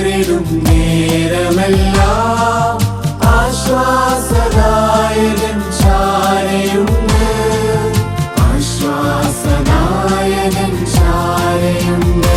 നേരിടും നേരമെല്ലാം ആശ്വാസദായകൻ ചാരയുണ്ട്. ആശ്വാസദായകൻ ചാരയുണ്ട്.